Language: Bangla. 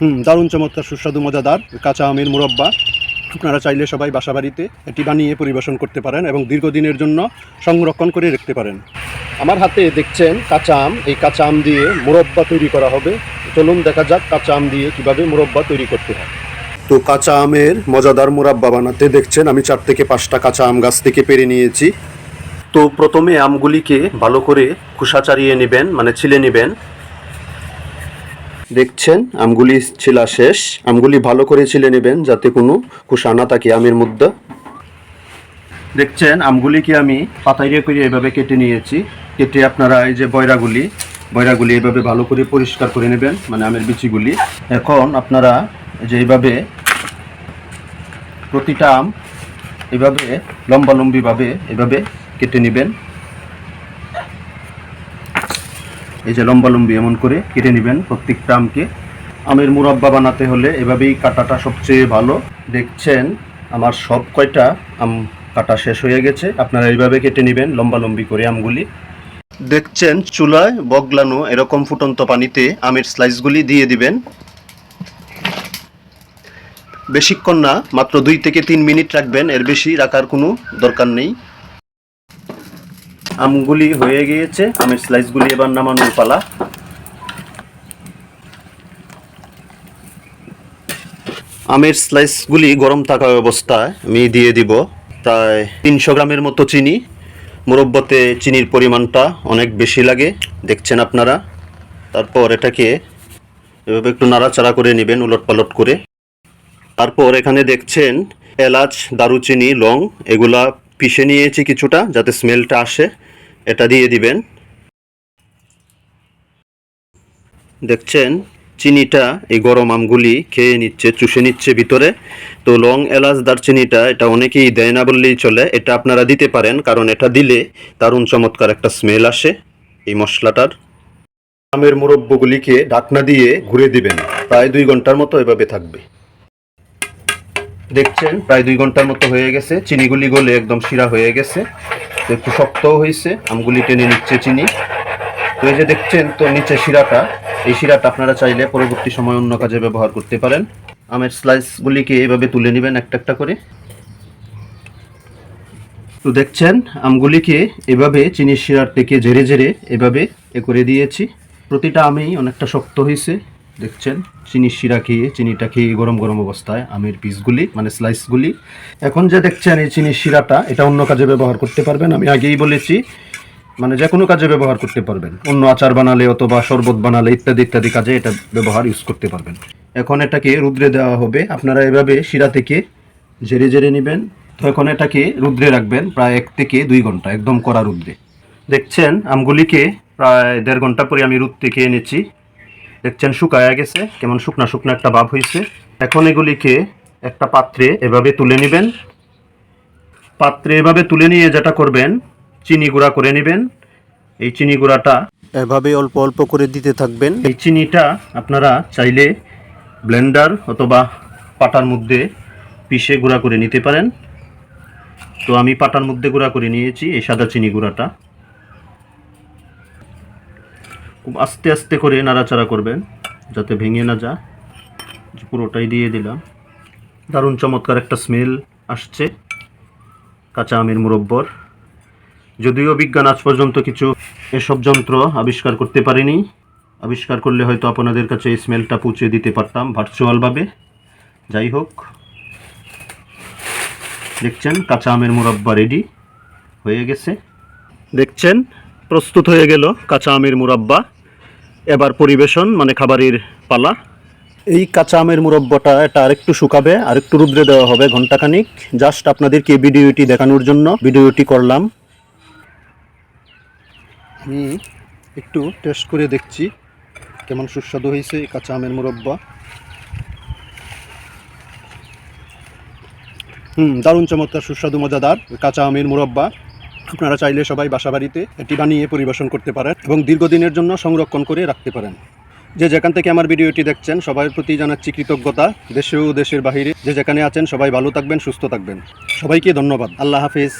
হুম, দারুণ চমৎকার, সুস্বাদু, মজাদার, কাঁচা আমের মুরব্বা। আপনারা চাইলে সবাই বাসা বাড়িতে এটি বানিয়ে পরিবেশন করতে পারেন এবং দীর্ঘদিনের জন্য সংরক্ষণ করে রাখতে পারেন। আমার হাতে দেখছেন কাঁচা আম। এই কাঁচা আম দিয়ে মুরব্বা তৈরি করা হবে। চলুন দেখা যাক কাঁচা আম দিয়ে কীভাবে মুরব্বা তৈরি করতে হয়। তো কাঁচা আমের মজাদার মুরাব্বা বানাতে দেখছেন, আমি চার থেকে পাঁচটা কাঁচা আম গাছ থেকে পেরে নিয়েছি। তো প্রথমে আমগুলিকে ভালো করে খোসা চারিয়ে নেবেন মানে ছিলে নেবেন। দেখছেন, আমগুলি ছিলা শেষ। আমগুলি ভালো করে ছিলে নেবেন যাতে কোনো খোসা না থাকে আমের মধ্যে। দেখছেন, আমগুলিকে আমি পাতাইরে করে এভাবে কেটে নিয়েছি। কেটে আপনারা এই যে বয়রাগুলি বয়রাগুলি এভাবে ভালো করে পরিষ্কার করে নেবেন মানে আমের বিচিগুলি। এখন আপনারা যে এইভাবে প্রতিটা আম এভাবে লম্বালম্বিভাবে এভাবে কেটে নেবেন। এই যে লম্বা লম্বি এমন করে কেটে নেবেন প্রত্যেকটা আমকে আমের মুরাব্বা বানাতে হলে এভাবেই কাটাটা সবচেয়ে ভালো। দেখছেন, আমার সব কয়টা আম কাটা শেষ হয়ে গেছে। আপনারা এইভাবে কেটে নেবেন লম্বা লম্বি করে আমগুলি। দেখছেন, চুলায় বগলানো এরকম ফুটন্ত পানিতে আমের স্লাইসগুলি দিয়ে দিবেন। বেশিক্ষণ না, মাত্র দুই থেকে তিন মিনিট রাখবেন, এর বেশি রাখার কোনো দরকার নেই। আমগুলি হয়ে গিয়েছে। আমের স্লাইসগুলি এবার নামানোর পালা। আমের স্লাইসগুলি গরম থাকা অবস্থায় আমি দিয়ে দিব প্রায় তিনশো গ্রামের মতো চিনি। মুরব্বতে চিনির পরিমাণটা অনেক বেশি লাগে, দেখছেন আপনারা। তারপর এটাকে এভাবে একটু নাড়াচাড়া করে নেবেন উলট পালট করে। তারপর এখানে দেখছেন এলাচ, দারুচিনি, লং, এগুলা পিষে নিয়েছি কিছুটা যাতে স্মেলটা আসে। এটা দিয়ে দিবেন। দেখছেন, চিনিটা এই গরম আমগুলি খেয়ে নিচ্ছে, চুষে নিচ্ছে ভিতরে। তো লং এলাচ দারচিনিটা এটা অনেকেই দেয় না বললেই চলে। এটা আপনারা দিতে পারেন, কারণ এটা দিলে দারুণ চমৎকার একটা স্মেল আসে এই মশলাটার। আমের মুরব্বগুলিকে ঢাকনা দিয়ে ঘুরে দিবেন, প্রায় দুই ঘণ্টার মতো এভাবে থাকবে। দেখছেন, প্রায় দুই ঘণ্টার মতো হয়ে গেছে, চিনিগুলি গলে একদম শিরা হয়ে গেছে। তো একটু শক্তও হয়েছে, আমগুলি টেনে নিচ্ছে চিনি। তো এই যে দেখছেন তো নিচে শিরাটা, এই শিরাটা আপনারা চাইলে পরবর্তী সময় অন্য কাজে ব্যবহার করতে পারেন। আমের স্লাইসগুলিকে এভাবে তুলে নেবেন একটা একটা করে। তো দেখছেন, আমগুলিকে এভাবে চিনির শিরার থেকে জেরে জেরে এভাবে এ করে দিয়েছি। প্রতিটা আমেই অনেকটা শক্ত হয়েছে। দেখছেন? চিনির শিরা খেয়ে, চিনিটা খেয়ে গরম গরম অবস্থায় আমের পিসগুলি মানে স্লাইসগুলি এখন যে দেখছেন এই চিনির শিরাটা, এটা অন্য কাজে ব্যবহার করতে পারবেন। আমি আগেই বলেছি মানে যে কোনো কাজে ব্যবহার করতে পারবেন। অন্য আচার বানালে অথবা শরবত বানালে ইত্যাদি ইত্যাদি কাজে এটা ব্যবহার ইউজ করতে পারবেন। এখন এটাকে রুদ্রে দেওয়া হবে। আপনারা এভাবে শিরা থেকে জেরে জেরে নেবেন। তো এখন এটাকে রুদ্রে রাখবেন প্রায় এক থেকে দুই ঘণ্টা, একদম কড়া রুদ্রে। দেখছেন, আমগুলিকে প্রায় দেড় ঘণ্টা পরে আমি রুদ থেকে এনেছি দেখছেন শুকায়া গেছে। কেমন শুকনা শুকনা একটা ভাব হয়েছে এখন এগুলিকে একটা পাত্রে এভাবে তুলে নেবেন। পাত্রে এভাবে তুলে নিয়ে যেটা করবেন চিনি গুঁড়া করে নেবেন। এই চিনি গুঁড়াটা এভাবে অল্প অল্প করে দিতে থাকবেন। এই চিনিটা আপনারা চাইলে ব্লেন্ডার অথবা পাটার মধ্যে পিষে গুঁড়া করে নিতে পারেন। তো আমি পাটার মধ্যে গুঁড়া করে নিয়েছি এই সাদা চিনি গুঁড়াটা। খুব আস্তে আস্তে করে নাড়াচাড়া করবেন, যাতে ভেঙে না যা পুরোটাই দিয়ে দিলাম। দারুণ চমৎকার একটা স্মেল আসছে, কাঁচা আমের মুরব্বর। যদিও বিজ্ঞান আজ পর্যন্ত কিছু এসব যন্ত্র আবিষ্কার করতে পারেনি। আবিষ্কার করলে হয়তো আপনাদের কাছে এই স্মেলটা পৌঁছে দিতে পারতাম ভার্চুয়ালভাবে যাই হোক। দেখছেন, কাঁচা আমের মুরব্বা রেডি হয়ে গেছে। দেখছেন, প্রস্তুত হয়ে গেল কাঁচা আমের মুরব্বা। এবার পরিবেশন মানে খাবারের পালা। এই কাঁচা আমের মুরব্বাটা এটা আরেকটু শুকাবে, আরেকটু রুদ্রে দেওয়া হবে ঘন্টাখানিক জাস্ট আপনাদেরকে ভিডিওটি দেখানোর জন্য ভিডিওটি করলাম। আমি একটু টেস্ট করে দেখছি কেমন সুস্বাদু হয়েছে এই কাঁচা আমের মুরব্বা। হুম, দারুণ চমৎকার সুস্বাদু, মজাদার কাঁচা আমের মুরব্বা। আপনারা চাইলে সবাই বাসাবাড়িতে এটি বানিয়ে পরিবেশন করতে পারেন এবং দীর্ঘদিনের জন্য সংরক্ষণ করে রাখতে পারেন। যে যেখান থেকে আমার ভিডিওটি দেখছেন, সবার প্রতি জানাচ্ছি কৃতজ্ঞতা। দেশে ও দেশের বাহিরে যে যেখানে আছেন, সবাই ভালো থাকবেন, সুস্থ থাকবেন। সবাইকে ধন্যবাদ। আল্লাহ হাফিজ।